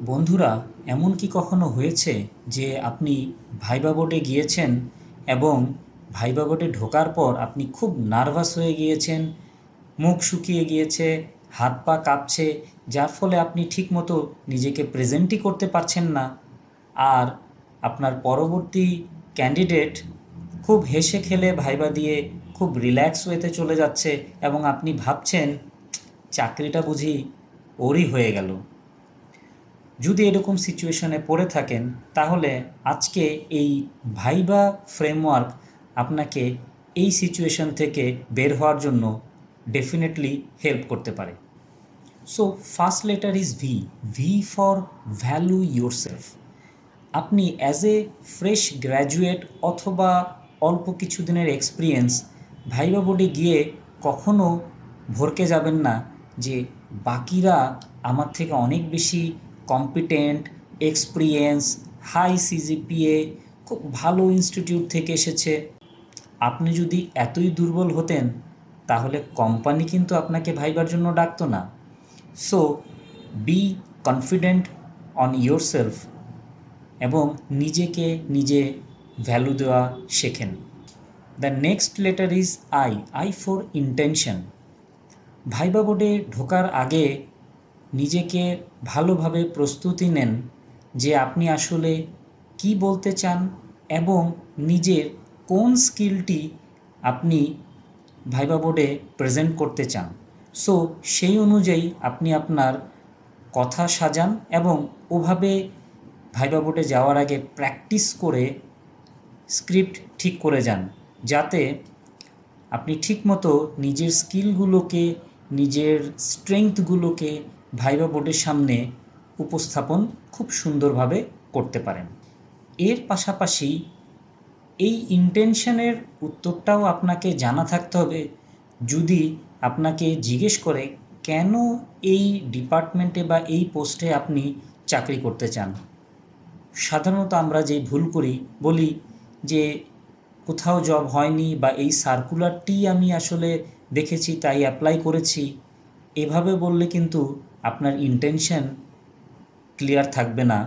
বন্ধুরা, এমন কি কখনো হয়েছে যে আপনি ভাইবা বোর্ডে গিয়েছেন এবং ভাইবা বোর্ডে ঢোকার পর আপনি খুব নার্ভাস হয়ে গিয়েছেন, মুখ শুকিয়ে গিয়েছে, হাত পা কাঁপছে, যার ফলে আপনি ঠিকমতো নিজেকে প্রেজেন্টই করতে পারছেন না? আর আপনার পরবর্তী ক্যান্ডিডেট খুব হেসে খেলে ভাইবা দিয়ে খুব রিল্যাক্স ওয়েতে চলে যাচ্ছে এবং আপনি ভাবছেন, চাকরিটা বুঝি ওরই হয়ে গেল। যদি এরকম সিচুয়েশনে পড়ে থাকেন, তাহলে আজকে এই ভাইবা ফ্রেমওয়ার্ক আপনাকে এই সিচুয়েশন থেকে বের হওয়ার জন্য ডেফিনেটলি হেল্প করতে পারে। So first letter is V V for value yourself আপনি অ্যাজ এ ফ্রেশ গ্র্যাজুয়েট অথবা অল্প কিছু দিনের এক্সপিরিয়েন্স ভাইবা বোর্ডে গিয়ে কখনো ভরকে যাবেন না যে বাকিরা আমার থেকে অনেক বেশি কম্পিটেন্ট এক্সপিরিয়েন্স হাই সিজিপিএ খুব ভালো ইনস্টিটিউট থেকে এসেছে। আপনি যদি এতই দুর্বল হতেন, তাহলে কোম্পানি কিন্তু আপনাকে ভাইবার জন্য ডাকতো না। So be confident on yourself এবং নিজেকে নিজে ভ্যালু দেওয়া শেখেন। The next letter is I I for intention viva বোর্ডে ঢোকার আগে নিজেকে ভালোভাবে প্রস্তুতি নেন যে আপনি আসলে কি বলতে চান এবং নিজের কোন স্কিলটি আপনি ভাইবা বোর্ডে প্রেজেন্ট করতে চান। সো, সেই অনুযায়ী আপনি আপনার কথা সাজান এবং ওভাবে ভাইবা বোর্ডে যাওয়ার আগে প্র্যাকটিস করে স্ক্রিপ্ট ঠিক করে যান, যাতে আপনি ঠিকমতো নিজের স্কিলগুলোকে, নিজের স্ট্রেংথগুলোকে ভাইবা বোর্ডের সামনে উপস্থাপন খুব সুন্দরভাবে করতে পারেন। এর পাশাপাশি এই ইন্টেনশনের উত্তরটাও আপনাকে জানা থাকতে হবে। যদি আপনাকে জিজ্ঞেস করে কেন এই ডিপার্টমেন্টে বা এই পোস্টে আপনি চাকরি করতে চান? সাধারণত আমরা যে ভুল করি, বলি যে কোথাও জব হয়নি বা এই সার্কুলারটি আমি আসলে দেখেছি, তাই অ্যাপ্লাই করেছি। এভাবে বললে কিন্তু আপনার ইন্টেনশন ক্লিয়ার থাকবে না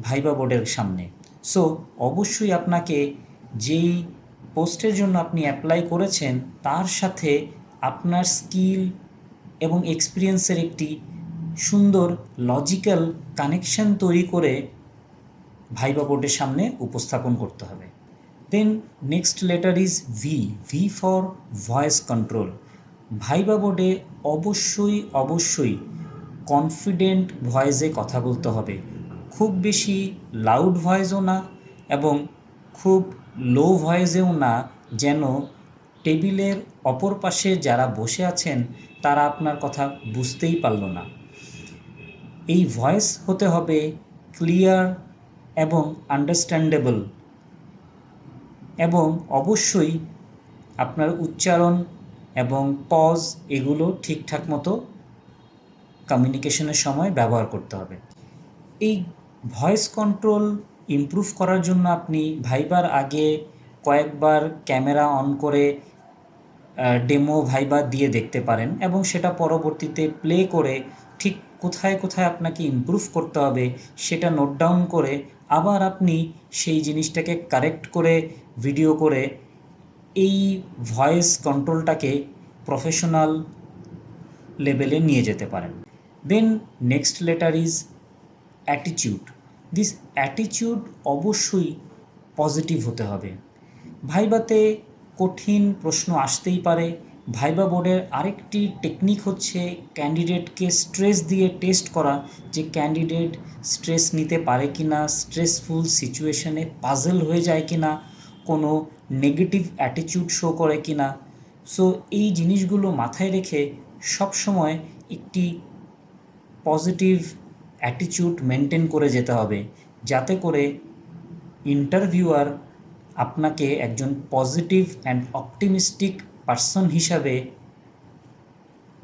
ভাইবা বোর্ডের সামনে। সো অবশ্যই আপনাকে যেই পোস্টের জন্য আপনি অ্যাপ্লাই করেছেন, তার সাথে আপনার স্কিল এবং এক্সপিরিয়েন্সের একটি সুন্দর লজিক্যাল কানেকশন তৈরি করে ভাইবা বোর্ডের সামনে উপস্থাপন করতে হবে। Then next letter is V V for voice control viva বোর্ডে অবশ্যই অবশ্যই কনফিডেন্ট ভয়েসে কথা বলতে হবে। খুব বেশি লাউড ভয়েসও না এবং খুব লো ভয়েসেও না, যেন টেবিলের অপর পাশে যারা বসে আছেন, তারা আপনার কথা বুঝতেই পারল না। এই ভয়েস হতে হবে ক্লিয়ার এবং আন্ডারস্ট্যান্ডেবল এবং অবশ্যই আপনার উচ্চারণ এবং পজ এগুলো ঠিকঠাক মতো কমিউনিকেশনের সময় ব্যবহার করতে হবে। এই ভয়েস কন্ট্রোল ইমপ্রুভ করার জন্য আপনি ভাইবার আগে কয়েকবার ক্যামেরা অন করে ডেমো ভাইবা দিয়ে দেখতে পারেন এবং সেটা পরবর্তীতে প্লে করে ঠিক কোথায় কোথায় আপনাকে ইমপ্রুভ করতে হবে সেটা নোট ডাউন করে আবার আপনি সেই জিনিসটাকে কারেক্ট করে ভিডিও করে এই ভয়েস কন্ট্রোলটাকে প্রফেশনাল লেভেলে নিয়ে যেতে পারেন। Then next letter is attitude this attitude অবশ্যই পজিটিভ হতে হবে। ভাইবাতে কঠিন প্রশ্ন আসতেই পারে। ভাইবা বোর্ডের আরেকটি টেকনিক হচ্ছে ক্যান্ডিডেটকে স্ট্রেস দিয়ে টেস্ট করা যে ক্যান্ডিডেট স্ট্রেস নিতে পারে কি না স্ট্রেসফুল সিচুয়েশনে পাজল হয়ে যায় কি না কোনো নেগেটিভ অ্যাটিটিউড শো করে কি না? সো এই জিনিসগুলো মাথায় রেখে সবসময় একটি পজিটিভ অ্যাটিটিউড মেনটেন করে যেতে হবে। যাতে করে ইন্টারভিউয়ার আপনাকে একজন পজিটিভ অ্যান্ড অপটিমিস্টিক পার্সন হিসাবে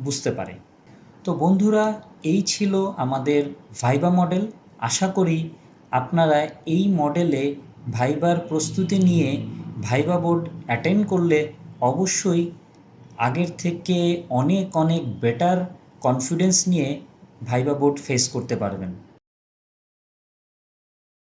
বুঝতে পারে। তো বন্ধুরা, এই ছিল আমাদের ভাইবা মডেল। আশা করি আপনারা এই মডেলে ভাইবার প্রস্তুতি নিয়ে ভাইবা বোর্ড অ্যাটেন্ড করলে অবশ্যই আগের থেকে অনেক অনেক বেটার কনফিডেন্স নিয়ে ভাইবা বোর্ড ফেস করতে পারবেন।